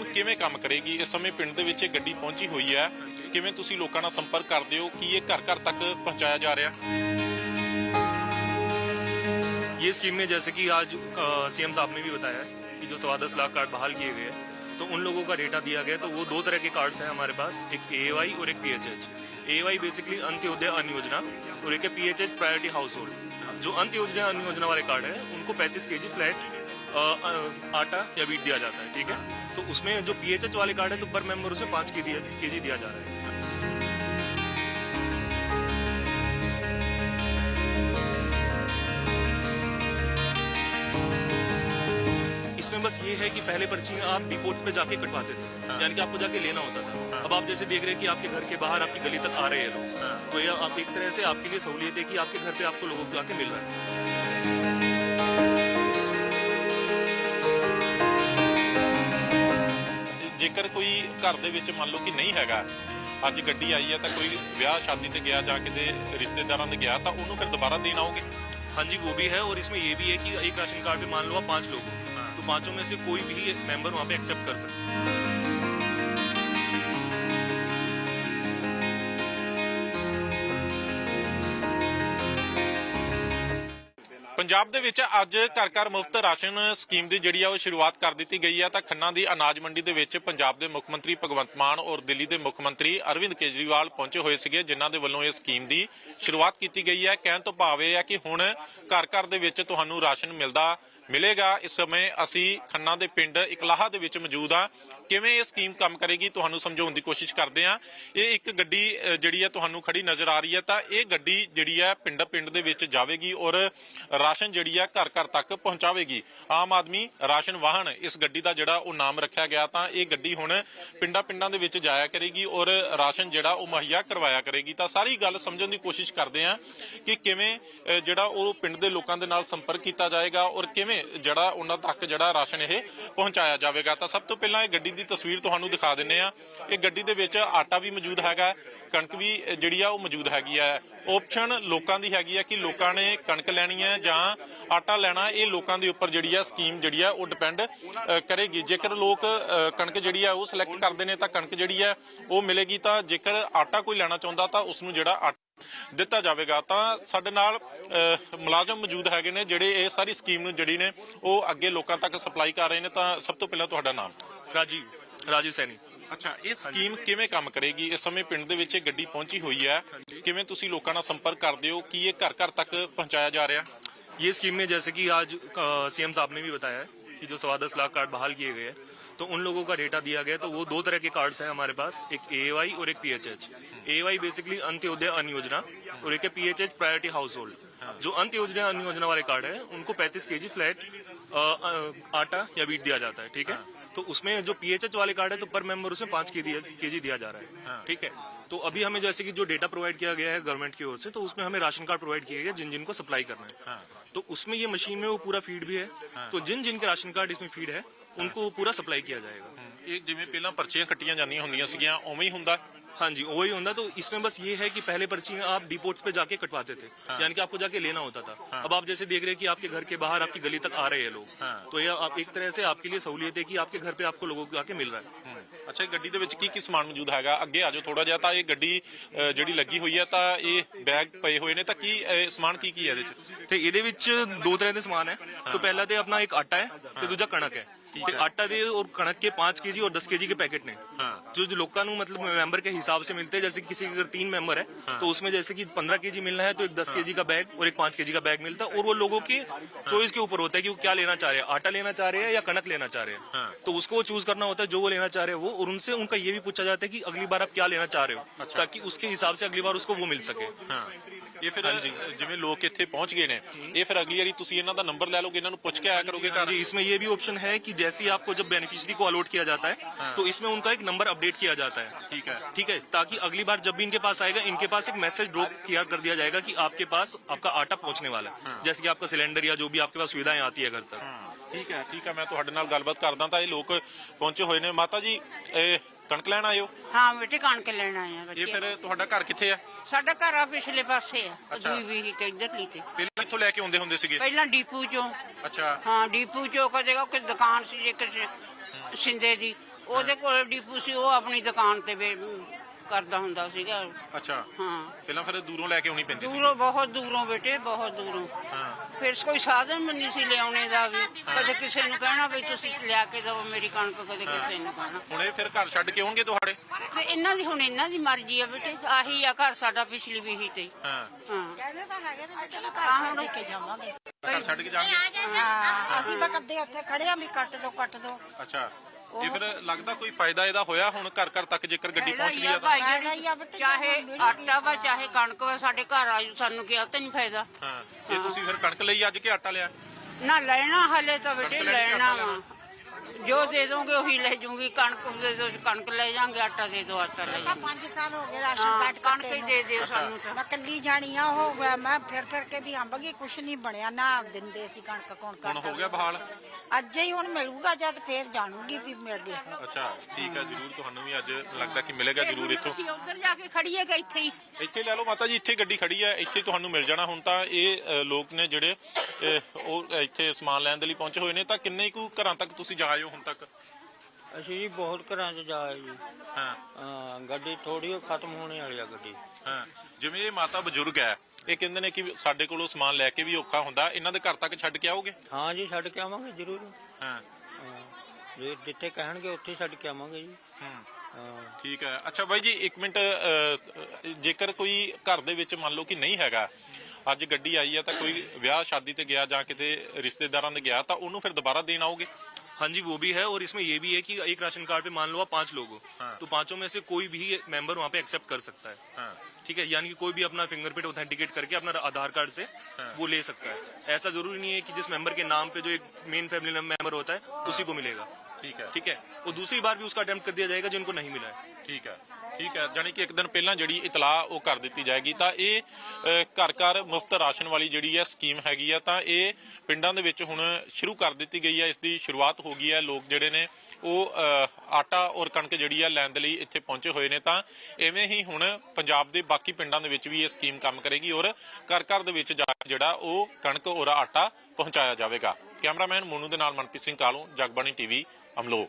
Scheme ਕਿਵੇਂ ਕੰਮ ਕਰੇਗੀ ਇਸ ਸਮੇਂ ਪਿੰਡ ਦੇ ਵਿੱਚ ਇਹ ਗੱਡੀ ਪਹੁੰਚੀ ਹੋਈ ਹੈ ਕਿਵੇਂ ਤੁਸੀਂ ਲੋਕਾਂ ਨਾਲ ਸੰਪਰਕ ਕਰਦੇ ਹੋ ਕੀ ਇਹ ਘਰ ਘਰ ਤੱਕ ਪਹੁੰਚਾਇਆ ਜਾ ਰਿਹਾ ये स्कीम में जैसे कि आज सीएम साहब ने भी बताया कि जो सवा दस लाख कार्ड बहाल किए गए हैं तो उन लोगों का डेटा दिया गया है। तो वो दो तरह के कार्ड्स हैं हमारे पास एक ए और एक पीएचएच ए बेसिकली अंत्योदय अन्न योजना और एक है पीएचएच प्रायोरिटी हाउस होल्ड जो अंत्योदय अन्न योजना वाले कार्ड है उनको 35 केजी फ्लैट अ, अ, आटा या बीट दिया जाता है ठीक है? तो उसमें जो पीएचएच वाले कार्ड है तो पर मेंबर उसमें पाँच के जी दिया जा रहा है। इसमें बस ये है कि पहले पर्चियाँ आप डिपोट्स पे जाके कटवाते थे यानी कि आपको जाके लेना होता था। अब आप जैसे देख रहे हैं कि आपके घर के बाहर आपकी गली तक आ रहे हैं लोग। तो ये आप एक तरह से आपके लिए सहूलियत है कि आपके घर पे आपको लोगों को जाके मिल रहा है। ਜੇਕਰ ਕੋਈ ਘਰ ਦੇ ਵਿੱਚ ਮੰਨ ਲਓ ਕਿ ਨਹੀਂ ਹੈਗਾ ਅੱਜ ਗੱਡੀ ਆਈ ਹੈ ਤਾਂ ਕੋਈ ਵਿਆਹ ਸ਼ਾਦੀ ਤੇ ਗਿਆ ਜਾਂ ਕਿਤੇ ਰਿਸ਼ਤੇਦਾਰਾਂ ਦੇ ਗਿਆ ਤਾਂ ਉਹਨੂੰ ਫਿਰ ਦੁਬਾਰਾ ਦੇਣ ਆਓਗੇ हाँ जी वो भी है और इसमें ये भी है कि एक राशन कार्ड पे मान लो आप पांच लोग हो तो पांचों में से कोई भी मेंबर वहाँ पे एक्सेप्ट कर सकते ਪੰਜਾਬ ਦੇ ਵਿੱਚ ਅੱਜ ਘਰ ਘਰ ਮੁਫਤ ਰਾਸ਼ਨ ਸਕੀਮ ਦੀ ਜਿਹੜੀ ਆ ਉਹ ਸ਼ੁਰੂਆਤ ਕਰ ਦਿੱਤੀ ਗਈ ਹੈ ਤਾਂ ਖੰਨਾ ਦੀ ਅਨਾਜ ਮੰਡੀ ਦੇ ਵਿੱਚ ਪੰਜਾਬ ਦੇ ਮੁੱਖ ਮੰਤਰੀ ਭਗਵੰਤ ਮਾਨ ਔਰ ਦਿੱਲੀ ਦੇ ਮੁੱਖ ਮੰਤਰੀ ਅਰਵਿੰਦ ਕੇਜਰੀਵਾਲ ਪਹੁੰਚੇ ਹੋਏ ਸੀਗੇ, ਜਿਨ੍ਹਾਂ ਦੇ ਵੱਲੋਂ ਇਹ ਸਕੀਮ ਦੀ ਸ਼ੁਰੂਆਤ ਕੀਤੀ ਗਈ ਹੈ ਕਹਿਣ ਤੋਂ ਭਾਵ ਇਹ ਹੈ ਕਿ ਹੁਣ ਘਰ ਘਰ ਦੇ ਵਿੱਚ ਤੁਹਾਨੂੰ ਰਾਸ਼ਨ ਮਿਲਦਾ ਮਿਲੇਗਾ। ਇਸ ਸਮੇਂ ਅਸੀਂ ਖੰਨਾ ਦੇ ਪਿੰਡ ਇਕਲਾਹਾ ਦੇ ਵਿੱਚ ਮੌਜੂਦ ਆ। ਕਿਵੇਂ ਇਹ ਸਕੀਮ ਕੰਮ ਕਰੇਗੀ ਤੁਹਾਨੂੰ ਸਮਝਾਉਣ ਦੀ ਕੋਸ਼ਿਸ਼ ਕਰਦੇ ਆ ਇਹ ਇੱਕ ਗੱਡੀ ਜਿਹੜੀ ਹੈ ਤੁਹਾਨੂੰ ਖੜੀ ਨਜ਼ਰ ਆ ਰਹੀ ਹੈ ਤਾਂ ਇਹ ਗੱਡੀ ਜਿਹੜੀ ਹੈ ਪਿੰਡ ਪਿੰਡ ਦੇ ਵਿੱਚ ਜਾਵੇਗੀ ਔਰ ਰਾਸ਼ਨ ਜਿਹੜੀ ਹੈ ਘਰ ਘਰ ਤੱਕ ਪਹੁੰਚਾਵੇਗੀ। ਆਮ ਆਦਮੀ ਰਾਸ਼ਨ ਵਾਹਨ ਇਸ ਗੱਡੀ ਦਾ ਜਿਹੜਾ ਉਹ ਨਾਮ ਰੱਖਿਆ ਗਿਆ, ਤਾਂ ਇਹ ਗੱਡੀ ਹੁਣ ਪਿੰਡਾਂ ਪਿੰਡਾਂ ਦੇ ਵਿੱਚ ਜਾਇਆ ਕਰੇਗੀ ਔਰ ਰਾਸ਼ਨ ਜਿਹੜਾ ਉਹ ਮੁਹੱਈਆ ਕਰਵਾਇਆ ਕਰੇਗੀ। ਤਾਂ ਸਾਰੀ ਗੱਲ ਸਮਝਣ ਦੀ ਕੋਸ਼ਿਸ਼ ਕਰਦੇ ਆ ਕਿ ਕਿਵੇਂ ਜਿਹੜਾ ਉਹ ਪਿੰਡ ਦੇ ਲੋਕਾਂ ਦੇ ਨਾਲ ਸੰਪਰਕ ਕੀਤਾ ਜਾਏਗਾ ਔਰ ਕਿਵੇਂ ਜਿਹੜਾ ਉਹਨਾਂ ਤੱਕ ਜਿਹੜਾ ਰਾਸ਼ਨ ਇਹ ਪਹੁੰਚਾਇਆ ਜਾਵੇਗਾ। ਤਾਂ ਸਭ ਤੋਂ ਪਹਿਲਾਂ ਇਹ ਗੱਡੀ ਦੀ ਤਸਵੀਰ ਤੁਹਾਨੂੰ ਦਿਖਾ ਦਿੰਨੇ ਆ। ਇਹ ਗੱਡੀ ਦੇ ਵਿੱਚ ਆਟਾ ਵੀ ਮੌਜੂਦ ਹੈਗਾ ਕਣਕ ਵੀ ਜਿਹੜੀ ਆ ਉਹ ਮੌਜੂਦ ਹੈਗੀ ਆ ਆਪਸ਼ਨ ਲੋਕਾਂ ਦੀ ਹੈਗੀ ਆ ਕਿ ਲੋਕਾਂ ਨੇ ਕਣਕ ਲੈਣੀ ਹੈ ਜਾਂ ਆਟਾ ਲੈਣਾ ਇਹ ਲੋਕਾਂ ਦੇ ਉੱਪਰ ਜਿਹੜੀ ਆ ਸਕੀਮ ਜਿਹੜੀ ਆ ਉਹ ਡਿਪੈਂਡ ਕਰੇਗੀ। ਜੇਕਰ ਲੋਕ ਕਣਕ ਜਿਹੜੀ ਆ ਉਹ ਸਿਲੈਕਟ ਕਰਦੇ ਨੇ ਤਾਂ ਕਣਕ ਜਿਹੜੀ ਆ ਉਹ ਮਿਲੇਗੀ। ਤਾਂ ਜੇਕਰ ਆਟਾ ਕੋਈ ਲੈਣਾ ਚਾਹੁੰਦਾ ਤਾਂ ਉਸ ਨੂੰ ਜਿਹੜਾ ਦਿੱਤਾ ਜਾਵੇਗਾ। ਤਾਂ ਸਾਡੇ ਨਾਲ ਅ, ਮੁਲਾਜ਼ਮ ਮੌਜੂਦ ਹੈਗੇ ਨੇ ਜਿਹੜੇ ਇਹ ਸਾਰੀ ਸਕੀਮ ਨੂੰ ਜਿਹੜੀ ਨੇ ਉਹ ਅੱਗੇ ਲੋਕਾਂ ਤੱਕ ਸਪਲਾਈ ਕਰ ਰਹੇ ਨੇ। ਤਾਂ ਸਭ ਤੋਂ ਪਹਿਲਾਂ ਤੁਹਾਡਾ ਨਾਮ। राजीव राजीव सैनी ਅੱਛਾ ਇਹ ਸਕੀਮ ਕਿਵੇਂ ਕੰਮ ਕਰੇਗੀ ਇਸ ਸਮੇਂ ਪਿੰਡ ਦੇ ਵਿੱਚ ਇਹ ਗੱਡੀ ਪਹੁੰਚੀ ਹੋਈ ਹੈ ਕਿਵੇਂ ਤੁਸੀਂ ਲੋਕਾਂ ਨਾਲ ਸੰਪਰਕ ਕਰਦੇ ਹੋ ਕੀ ਇਹ ਘਰ ਘਰ ਤੱਕ ਪਹੁੰਚਾਇਆ ਜਾ ਰਿਹਾ ये स्कीम में जैसे कि आज सीएम साहब ने भी बताया है कि जो सवा दस लाख कार्ड बहाल किए गए हैं तो उन लोगों का डेटा दिया गया है तो वो दो तरह के कार्ड्स हैं हमारे पास एक ए और एक पीएचएच ए बेसिकली अंत्योदय अन्न योजना और एक है पीएचएच प्रायोरिटी हाउस होल्ड जो अंत्योदय अन्न योजना वाले कार्ड है उनको 35 केजी फ्लैट अ, अ, आटा या वीट दिया जाता है ठीक है तो उसमें जो पीएचएच वाले कार्ड है तो पर मेंबर उसमें पांच के जी दिया जा रहा है ठीक है तो अभी हमें जैसे कि जो डेटा प्रोवाइड किया गया है गवर्नमेंट की ओर से तो उसमें हमें राशन कार्ड प्रोवाइड किए गए जिन जिनको सप्लाई करना है तो उसमें ये मशीन में वो पूरा फीड भी है तो जिन जिनके राशन कार्ड इसमें फीड है उनको वो पूरा सप्लाई किया जाएगा ਇਹ ਜਿਵੇਂ ਪਹਿਲਾਂ ਪਰਚੀਆਂ ਕੱਟੀਆਂ ਜਾਂਦੀਆਂ ਹੁੰਦੀਆਂ ਸੀਗੀਆਂ ਉਵੇਂ ਹੀ ਹੁੰਦਾ हाँ जी वही होता तो इसमें बस ये है कि पहले पर्चियां आप डिपोट्स पे जाके कटवाते थे यानी कि आपको जाके लेना होता था अब आप जैसे देख रहे हैं कि आपके घर के बाहर आपकी गली तक आ रहे हैं लोग तो ये आप एक तरह से आपके लिए सहूलियत है कि आपके घर पे आपको लोगों को जाके मिल रहा है ਅੱਛਾ ਇਹ ਗੱਡੀ ਦੇ ਵਿੱਚ ਕੀ ਕੀ ਸਮਾਨ ਮੌਜੂਦ ਹੈਗਾ ਅੱਗੇ ਆਜੋ ਥੋੜਾ ਜਿਹਾ ਤਾਂ ਇਹ ਗੱਡੀ ਅ, ਜਿਹੜੀ ਲੱਗੀ ਹੋਈ ਹੈ ਤਾਂ ਇਹ ਬੈਗ ਪਏ ਹੋਏ ਨੇ ਤਾਂ ਕੀ ਅ, ਸਮਾਨ ਕੀ ਕੀ ਹੈ ਇਹਦੇ ਚ ਤੇ ਇਹਦੇ ਵਿੱਚ ਦੋ ਤਰ੍ਹਾਂ ਦੇ ਸਮਾਨ ਹੈ ਤੋਂ ਪਹਿਲਾ ਤੇ ਆਪਣਾ ਇੱਕ ਆਟਾ ਹੈ ਤੇ ਦੂਜਾ ਕਣਕ ਹੈ ਤੇ ਆਟਾ ਦੇ और कणक के पाँच के जी और दस के जी के पैकेट ने जो जो लोगों को मतलब मेंबर के हिसाब से मिलते हैं जैसे किसी के अगर तीन मेंबर है तो उसमें जैसे कि पंद्रह के जी मिलना है तो एक दस के जी का बैग और एक पाँच के जी का बैग मिलता है और वो लोगों के चॉइस के ऊपर होता है कि वो क्या लेना चाह रहे हैं आटा लेना चाह रहे हैं या कणक लेना चाह रहे हैं तो उसको वो चूज करना होता है जो वो लेना चाह रहे हैं वो और उनसे उनका ये भी पूछा जाता है कि अगली बार आप क्या लेना चाह रहे हो ताकि उसके हिसाब से अगली बार उसको वो मिल सके ਇਹ ਫਿਰ ਜਿਵੇਂ ਲੋਕ ਇੱਥੇ ਪਹੁੰਚ ਗਏ ਨੇ ਇਹ ਫਿਰ ਅਗਲੀ ਵਾਰੀ ਤੁਸੀਂ ਇਹਨਾਂ ਦਾ ਨੰਬਰ ਲੈ ਲਓਗੇ ਇਹਨਾਂ ਨੂੰ ਪੁੱਛ ਕੇ ਆਇਆ ਕਰੋਗੇ ਘਰ जी इसमें ये भी ऑप्शन है कि जैसे ही आपको जब बेनिफिशियरी को अलॉट किया जाता है तो इसमें उनका एक नंबर अपडेट किया जाता है ठीक है। ठीक है ताकि अगली बार जब भी इनके पास आएगा इनके पास एक मैसेज ड्रॉप किया कर दिया जाएगा कि आपके पास आपका आटा पहुंचने वाला है जैसे कि आपका सिलेंडर या जो भी आपके पास सुविधाएं आती है घर तक ਠੀਕ ਹੈ ਠੀਕ ਹੈ ਮੈਂ ਤੁਹਾਡੇ ਨਾਲ ਗੱਲਬਾਤ ਕਰਦਾ ਤਾਂ ਇਹ ਲੋਕ ਪਹੁੰਚੇ ਹੋਏ ਨੇ ਮਾਤਾ ਜੀ ਇਹ ਕਣਕ ਲੈਣ ਆਇਓ? ਹਾਂ ਬੇਟੇ ਕਣਕ ਲੈਣ ਆਏ ਆ ਇਹ ਬੱਚੇ। ਫਿਰ ਤੁਹਾਡਾ ਘਰ ਕਿੱਥੇ ਆ? ਸਾਡਾ ਘਰ ਆ ਪਿਛਲੇ ਪਾਸੇ ਆ ਅੱਛਾ। ਜੀ ਵੀ ਕਿ ਇਧਰਲੀ ਤੇ। ਪਹਿਲਾਂ ਕਿੱਥੋਂ ਲੈ ਕੇ ਆਉਂਦੇ ਹੁੰਦੇ ਸੀਗੇ? ਪਹਿਲਾਂ ਡੀਪੂ ਚੋਂ। ਅੱਛਾ। ਹਾਂ ਡੀਪੂ ਚੋਂ ਕਦੇ ਉਹ ਕਿ ਦੁਕਾਨ ਸੀ ਜੇ ਕਿਸੇ ਸਿੰਦੇ ਦੀ। ਉਹਦੇ ਕੋਲ ਡੀਪੂ ਸੀ ਉਹ ਆਪਣੀ ਦੁਕਾਨ ਤੇ ਵੇ- ਕਰਦਾ ਹੁੰਦਾ ਸੀਗਾ। ਅੱਛਾ। ਹਾਂ। ਪਹਿਲਾਂ ਫਿਰ ਦੂਰੋਂ ਲੈ ਕੇ ਆਉਣੀ ਪੈਂਦੀ ਸੀ। ਦੂਰੋਂ ਬਹੁਤ ਦੂਰੋਂ ਬੇਟੇ ਬਹੁਤ ਦੂਰੋਂ। ਹਾਂ। ਫਿਰ ਕੋਈ ਸਾਧਨ ਵੀ ਨਹੀਂ ਸੀ ਲਿਆਉਣੇ ਦਾ ਵੀ। ਕਦੇ ਕਿਸੇ ਨੂੰ ਕਹਿਣਾ ਵੀ ਤੁਸੀਂ ਲਿਆ ਕੇ ਦਿਓ ਮੇਰੀ ਕਣਕ ਕਦੇ ਕਿਸੇ ਨੂੰ ਕਹਿਣਾ। ਹੁਣ ਇਹ ਫਿਰ ਘਰ ਛੱਡ ਕੇ ਆਉਣਗੇ ਤੁਹਾਡੇ? ਤੇ ਇਹਨਾਂ ਦੀ ਹੁਣ ਇਹਨਾਂ ਦੀ ਮਰਜ਼ੀ ਆ ਬੇਟੇ। ਆਹੀ ਆ ਘਰ ਸਾਡਾ ਪਿਛਲੀ ਵੀਹੀ ਤੇ। ਹੀ। ਹਾਂ। ਹਾਂ ਕਹਿੰਦੇ ਤਾਂ ਹੈਗੇ ਨੇ ਬੇਟੇ ਮੈਂ ਘਰ ਲੈ ਕੇ ਜਾਵਾਂਗੇ। ਘਰ ਛੱਡ ਕੇ ਜਾਣਗੇ? ਹਾਂ ਅਸੀਂ ਤਾਂ ਕਦੇ ਉੱਥੇ ਖੜੇ ਆ ਵੀ ਕੱਟ ਦੋ ਕੱਟ ਦੋ। ਅੱਛਾ। ਇਹ ਫਿਰ ਲੱਗਦਾ ਕੋਈ ਫਾਇਦਾ ਇਹਦਾ ਹੋਇਆ ਹੁਣ ਘਰ ਘਰ ਤੱਕ ਜੇਕਰ ਗੱਡੀ ਪਹੁੰਚ ਗਈ ਆ ਤਾਂ। ਭਾਈ ਚਾਹੇ ਆਟਾ ਵਾ ਚਾਹੇ ਕਣਕ ਵਾ ਸਾਡੇ ਘਰ ਆਜੂ ਸਾਨੂੰ ਕਿਹਾ ਤਾਂ ਨਹੀਂ ਫਾਇਦਾ। ਹਾਂ ਇਹ ਤੁਸੀਂ ਫਿਰ ਕਣਕ ਲਈ ਅੱਜ ਕੇ ਆਟਾ ਲਿਆ? ਨਾ ਲੈਣਾ ਹਲੇ ਤਾਂ ਬੇਟੇ ਲੈਣਾ ਵਾ। ਜੋ ਦੇ ਦੋਗੇ ਉਹੀ ਲੈ ਜੂਗੀ ਕਣਕ ਦੇ ਦੋ ਕਣਕ ਲੈ ਜਾਾਂਗੇ ਆਟਾ ਦੇ ਦੋ ਆਟਾ ਲੈ ਜਾਾਂਗੇ। 5 ਸਾਲ ਹੋ ਗਏ ਰਾਸ਼ਨ ਕਾਰਡ ਕਣਕ ਹੀ। ਦੇ ਦਿਓ ਸਾਨੂੰ ਤਾਂ। ਮੈਂ ਕੱਲੀ ਜਾਣੀ ਆ ਉਹ ਗਿਆ, ਮੈਂ ਫਿਰ ਫਿਰ ਕੇ ਵੀ ਅੰਬਗੀ ਕੁਛ ਨਹੀਂ ਬਣਿਆ ਨਾ ਦਿੰਦੇ ਸੀ ਕਣਕ ਕੋਣ ਹੁਣ ਹੋ ਗਿਆ ਬਹਾਲ? ਅੱਜ ਹੀ ਹੁਣ ਮਿਲੂਗਾ ਜਦ ਫੇਰ ਜਾਣੂਗੀ ਵੀ ਮਿਲ ਗਿਆ ਅੱਛਾ ਠੀਕ ਹੈ ਜਰੂਰ ਤੁਹਾਨੂੰ ਵੀ ਅੱਜ ਲੱਗਦਾ ਕਿ ਮਿਲੇਗਾ ਜਰੂਰ ਇੱਥੋਂ। ਅਸੀਂ ਉੱਧਰ ਜਾ ਕੇ ਖੜੀਏ ਕਿ ਇੱਥੇ ਹੀ? ਇੱਥੇ ਲੈ ਲਓ ਮਾਤਾ ਜੀ ਇੱਥੇ ਗੱਡੀ ਖੜੀ ਹੈ ਇੱਥੇ ਤੁਹਾਨੂੰ ਮਿਲ ਜਾਣਾ। ਹੁਣ ਤਾਂ ਇਹ ਅ, ਲੋਕ ਨੇ ਜਿਹੜੇ ਅ, ਉਹ ਇੱਥੇ ਸਮਾਨ ਲੈਣ ਦੇ ਲਈ ਪਹੁੰਚੇ ਹੋਏ ਨੇ ਤਾਂ ਕਿੰਨੇ ਕੁ ਘਰਾਂ ਤੱਕ ਤੁਸੀਂ ਜਾ ਆਏ ਹੋ ਹੁਣ ਤੱਕ? ਅਸੀਂ ਜੀ ਬਹੁਤ ਘਰਾਂ 'ਚ ਜਾਏ ਜੀ। ਹਾਂ। ਹਾਂ, ਗੱਡੀ ਥੋੜੀ ਖਤਮ ਹੋਣੇ ਵਾਲੀ ਆ ਗੱਡੀ। ਹਾਂ ਜਿਵੇਂ ਇਹ ਮਾਤਾ ਬਜ਼ੁਰਗ ਹੈ ਇਹ ਕਹਿੰਦੇ ਨੇ ਕਿ ਸਾਡੇ ਕੋਲੋਂ ਸਮਾਨ ਲੈ ਕੇ ਵੀ ਔਖਾ ਹੁੰਦਾ ਇਹਨਾਂ ਦੇ ਘਰ ਤੱਕ ਛੱਡ ਕੇ ਆਓਗੇ? ਹਾਂ ਜੀ ਛੱਡ ਕੇ ਆਵਾਂਗੇ ਜ਼ਰੂਰ। ਹਾਂ। ਹਾਂ, ਜੇ ਜਿੱਥੇ ਕਹਿਣਗੇ ਉੱਥੇ ਛੱਡ ਕੇ ਆਵਾਂਗੇ ਜੀ। ਹੂੰ। ਹਾਂ। ਠੀਕ ਹੈ। ਅੱਛਾ ਬਾਈ ਜੀ ਇੱਕ ਮਿੰਟ ਅ, ਅ, ਜੇਕਰ ਕੋਈ ਘਰ ਦੇ ਵਿੱਚ ਮੰਨ ਲਓ ਕਿ ਨਹੀਂ ਹੈਗਾ ਅੱਜ ਗੱਡੀ ਆਈ ਹੈ ਤਾਂ ਕੋਈ ਵਿਆਹ ਸ਼ਾਦੀ ਤੇ ਗਿਆ ਜਾਂ ਕਿਤੇ ਰਿਸ਼ਤੇਦਾਰਾਂ ਦੇ ਗਿਆ ਤਾਂ ਉਹਨੂੰ ਫਿਰ ਦੁਬਾਰਾ ਦੇਣ ਆਓਗੇ? हाँ जी वो भी है और इसमें ये भी है कि एक राशन कार्ड पे मान लो आप पाँच लोग हो हाँ। तो पाँचों में से कोई भी मेंबर वहाँ पे एक्सेप्ट कर सकता है। ठीक ठीक है यानी कि कोई भी अपना फिंगरप्रिंट ऑथेंटिकेट करके अपना आधार कार्ड से हाँ। वो ले सकता है। ऐसा ज़रूरी नहीं है कि जिस मेंबर के नाम पे जो एक मेन फैमिली मेंबर होता है। उसी को मिलेगा। ਠੀਕ ਹੈ ठीक है वो दूसरी बार भी उसका अटेम्प्ट कर दिया जाएगा जिनको नहीं मिला है ਠੀਕ ਹੈ ਠੀਕ ਹੈ ਜਾਨੀ ਕਿ ਇੱਕ ਦਿਨ ਪਹਿਲਾਂ ਜਿਹੜੀ ਇਤਲਾਹ ਉਹ ਕਰ ਦਿੱਤੀ ਜਾਏਗੀ ਤਾਂ ਇਹ ਅ, ਘਰ ਘਰ ਮੁਫਤ ਰਾਸ਼ਨ ਵਾਲੀ ਜਿਹੜੀ ਹੈ ਸਕੀਮ ਹੈਗੀ ਆ ਤਾਂ ਇਹ ਪਿੰਡਾਂ ਦੇ ਵਿੱਚ ਹੁਣ ਸ਼ੁਰੂ ਕਰ ਦਿੱਤੀ ਗਈ ਹੈ ਇਸ ਦੀ ਸ਼ੁਰੂਆਤ ਹੋ ਗਈ ਹੈ ਲੋਕ ਜਿਹੜੇ ਨੇ ਉਹ ਅ, ਆਟਾ ਔਰ ਕਣਕ ਜਿਹੜੀ ਹੈ ਲੈਣ ਦੇ ਲਈ ਇੱਥੇ ਪਹੁੰਚੇ ਹੋਏ ਨੇ ਤਾਂ ਐਵੇਂ ਹੀ ਹੁਣ ਪੰਜਾਬ ਦੇ ਬਾਕੀ ਪਿੰਡਾਂ ਦੇ ਵਿੱਚ ਵੀ ਇਹ ਸਕੀਮ ਕੰਮ ਕਰੇਗੀ ਔਰ ਘਰ ਘਰ ਦੇ ਵਿੱਚ ਜਾ ਕੇ ਜਿਹੜਾ ਉਹ ਕਣਕ ਔਰ ਆਟਾ ਪਹੁੰਚਾਇਆ ਜਾਵੇਗਾ ਕੈਮਰਾਮੈਨ ਮੋਨੂ ਦੇ ਨਾਲ ਮਨਪ੍ਰੀਤ ਸਿੰਘ ਕਾਲੋਂ ਜਗਬਾਣੀ ਟੀਵੀ ਅਮਲੋ